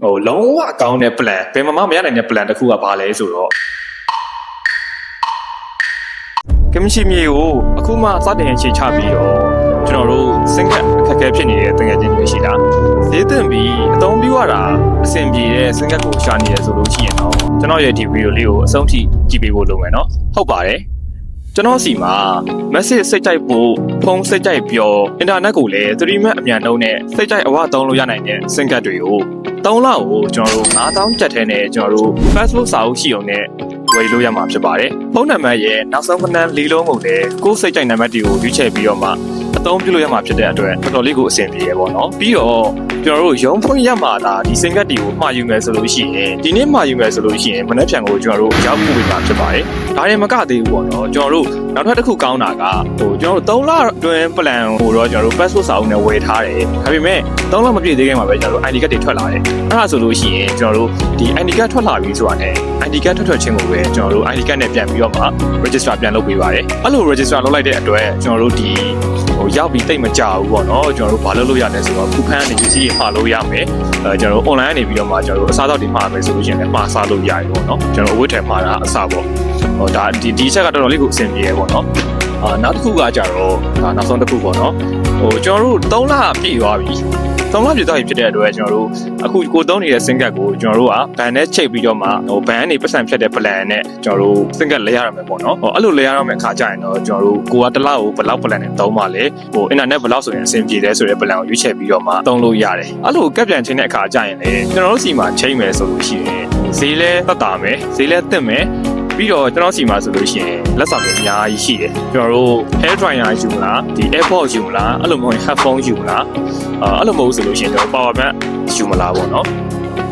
ဟိုလုံးဝကောင်းတဲ့ plan ဘယ်မှာမှမရနိုင်တဲ့ plan တစ်ခုကဘာလဲဆိုတော့ကမရှိမြေကိုအခုမှစတင်အခြေချပြီးတော့ကျွန်တော်တို့စင်ကက်အခက်အခဲဖြစ်နေတဲ့တငယ်ချင်းတွေရှိတာဈေးတင်ပြီးအသုံးပြုရတာအဆင်ပြေတဲ့စင်ကက်ကိုရှာနေရဆိုလို့ရှိရင်တော့ကျွန်တော်ရဲ့ဒီဗီဒီယိုလေးကိုအဆုံးထိကြည့်ပေးဖို့လိုမယ်နော်ဟုတ်ပါတယ် ကျွန်တော်စီမှာ message စိတ်ကြိုက်ဖို့ဖုန်းစိတ်ကြိုက်ပြောအင်တာနက်ကိုလည်း3 Mbps အမြန်နှုန်းနဲ့စိတ်ကြိုက်အဝသုံးလို့ရနိုင်တဲ့စင်ကက်တွေကို3လကိုကျွန်တော်တို့9000ကျပ်ထဲနဲ့ကျွန်တော်တို့ Facebook စာအုပ်ရှိအောင်နဲ့ဝယ်လို့ရမှာဖြစ်ပါတယ်ဖုန်းနံပါတ်ရဲ့နောက်ဆုံးခဏလေးလုံးကိုလည်းကိုယ်စိတ်ကြိုက်နံပါတ်တွေကိုရွေးချယ်ပြီးတော့မှ အသုံးပြုလို့ရမှာဖြစ်တဲ့အတွက်တော်တော်လေးကိုအဆင်ပြေရပေါ့နော်ပြီးတော့ကျွန်တော်တို့ရုံးဖွင့်ရမှာလားဒီစင်ကတ်တွေကိုမှာယူမယ်ဆိုလို့ရှိရင်ဒီနေ့မှာယူမယ်ဆိုလို့ရှိရင်မနေ့ဖြန်ကိုကျွန်တော်တို့ရောက်ပို့ပေးမှာဖြစ်ပါတယ်ဒါရင်မကသေးဘူးပေါ့နော်ကျွန်တော်တို့နောက်ထပ်တစ်ခုကောင်းတာကဟိုကျွန်တော်တို့3လအတွင်း plan ကိုတော့ကျွန်တော်တို့ passport စာအုပ်နဲ့ဝယ်ထားတယ်ဒါပေမဲ့3လမပြည့်သေးခင်မှာပဲကျွန်တော်တို့ ID card တွေထွက်လာတယ်အဲ့ဒါဆိုလို့ရှိရင်ကျွန်တော်တို့ဒီ ID card ထွက်လာပြီဆိုတာနဲ့ ID card ထွက်ထွက်ချင်းကိုပဲကျွန်တော်တို့ ID card နဲ့ပြန်ပြီးတော့မှ register ပြန်လုပ်ပေးပါတယ်အဲ့လို register လုပ်လိုက်တဲ့အတွက်ကျွန်တော်တို့ဒီ ဟိုရောက်ပြီးတိတ်မကြဘူးပေါ့နော်ကျွန်တော်တို့ဘာလုပ်လို့ရလဲဆိုတော့ခုဖန်းနေပစ္စည်းတွေမှာလို့ရမယ်အဲကျွန်တော်တို့ online ကနေပြီးတော့မှကျွန်တော်တို့အစားအသောက်တွေမှာမယ်ဆိုလို့ရှိရင်လည်းမှာစားလို့ရတယ်ပေါ့နော်ကျွန်တော်အဝတ်ထဲမှာတာအစားပေါ့ဟိုဒါဒီဒီချက်ကတော့တော်တော်လေးကိုအဆင်ပြေရပေါ့နော် အာနောက်တစ်ခုကကြတော့ဒါနောက်ဆုံးတစ်ခုပေါ့နော်ဟိုကျွန်တော်တို့3လပြည့်သွားပြီ3လပြည့်သွားပြီဖြစ်တဲ့အတွက်ကျွန်တော်တို့အခုကိုသုံးနေတဲ့ SIM card ကိုကျွန်တော်တို့ကဘန်နဲ့ချိတ်ပြီးတော့မှဟိုဘန်ကနေပတ်စံဖြတ်တဲ့ plan နဲ့ကျွန်တော်တို့ SIM card လဲရရမယ်ပေါ့နော်ဟိုအဲ့လိုလဲရရမယ်ခါကြရင်တော့ကျွန်တော်တို့ကိုကတစ်လောက်ကိုဘယ်လောက် plan နဲ့သုံးပါလဲဟို internet ဘယ်လောက်ဆိုရင်အဆင်ပြေတယ်ဆိုတဲ့ plan ကိုရွေးချယ်ပြီးတော့မှသုံးလို့ရတယ်အဲ့လိုကပ်ပြန်ချင်းတဲ့အခါကြရင်လေကျွန်တော်တို့စီမှာချိန်မယ်ဆိုလို့ရှိရင်ဈေးလဲသက်တာမယ်ဈေးလဲတက်မယ် ပြီးတော့ကျွန်တော်စီမှာဆိုလို့ရှိရင်လက်ဆောင်တွေအများကြီးရှိတယ်ကျွန်တော်တို့ hair dryer ယူမလားဒီ AirPods ယူမလားအဲ့လိုမဟုတ်ရင် headphone ယူမလားအာအဲ့လိုမဟုတ်ဆိုလို့ရှိရင်ကျွန်တော် power bank ယူမလားပေါ့နော်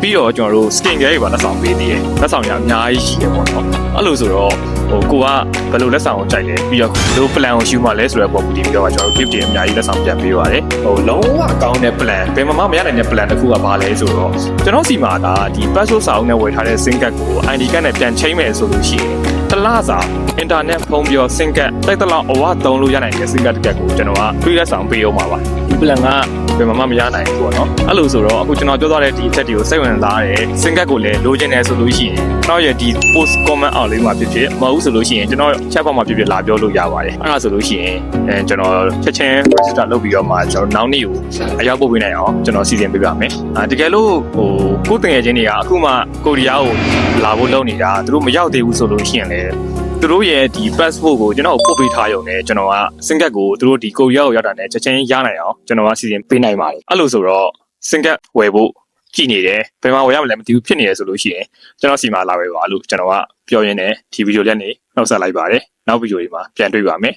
ပြီးတော့ကျွန်တော်တို့ skin care တွေပါလက်ဆောင်ပေးသေးတယ်လက်ဆောင်ရအများကြီးရှိတယ်ပေါ့နော်အဲ့လိုဆိုတော့ဟိုကိုကဘယ်လိုလက်ဆောင်ကိုကြိုက်လဲပြီးတော့ဘယ်လို plan ကိုယူမှလဲဆိုတဲ့ပုံပြီးတော့ကျွန်တော်တို့ gift တွေအများကြီးလက်ဆောင်ပြန်ပေးပါတယ်ဟိုလုံးဝကောင်းတဲ့ plan ဘယ်မှာမှမရနိုင်တဲ့ plan တစ်ခုကဘာလဲဆိုတော့ကျွန်တော်စီမှာဒါဒီ password စာအုပ်နဲ့ဝယ်ထားတဲ့ SIM card ကို ID card နဲ့ပြန်ချိန်မယ်ဆိုလို့ရှိရင် တစ်လစာ internet ဖုန်းပြော SIM card တိုက်တလောက်အဝသုံးလို့ရနိုင်တဲ့ SIM card တစ်ကတ်ကိုကျွန်တော်က free လက်ဆောင်ပေးအောင်ပါပါဒီ plan ကဘယ်မှာမှမရနိုင်ဘူးပေါ့နော်အဲ့လိုဆိုတော့အခုကျွန်တော်ပြောသွားတဲ့ဒီအချက်တွေကိုစိတ်ဝင်စားတယ် SIM card ကိုလည်းလိုချင်တယ်ဆိုလို့ရှိရင်ကျွန်တော်ရဲ့ဒီ post comment အောက်လေးမှာဖြစ်ဖြစ်မဟုတ်ဆိုလို့ရှိရင်ကျွန်တော် chat box မှာဖြစ်ဖြစ်လာပြောလို့ရပါတယ်အဲ့ဒါဆိုလို့ရှိရင်အဲကျွန်တော်ချက်ချင်း register လုပ်ပြီးတော့မှကျွန်တော်နောက်နေ့ကိုအရောက်ပို့ပေးနိုင်အောင်ကျွန်တော်စီစဉ်ပေးပါမယ်အာတကယ်လို့ဟိုကိုယ်တငယ်ချင်းတွေကအခုမှကိုရီးယားကိုလာဖို့လုပ်နေတာသူတို့မရောက်သေးဘူးဆိုလို့ရှိရင်လည်းသူတို့ရဲ့ဒီ passport ကိုကျွန်တော်ပို့ပေးထားရုံနဲ့ကျွန်တော်ကစင်ကတ်ကိုသူတို့ဒီကိုရီးယားကိုရောက်တာနဲ့ချက်ချင်းရနိုင်အောင်ကျွန်တော်ကစီစဉ်ပေးနိုင်ပါတယ်အဲ့လိုဆိုတော့စင်ကတ်ဝယ်ဖို့ကြည့်နေတယ်ဘယ်မှာဝယ်ရမလဲမသိဘူးဖြစ်နေတယ်ဆိုလို့ရှိရင်ကျွန်တော်စီမှာလာပဲပါလို့ကျွန်တော်ကပြောရင်းနဲ့ဒီဗီဒီယိုလက်နေနှုတ်ဆက်လိုက်ပါတယ်နောက်ဗီဒီယိုတွေမှာပြန်တွေ့ပါမယ်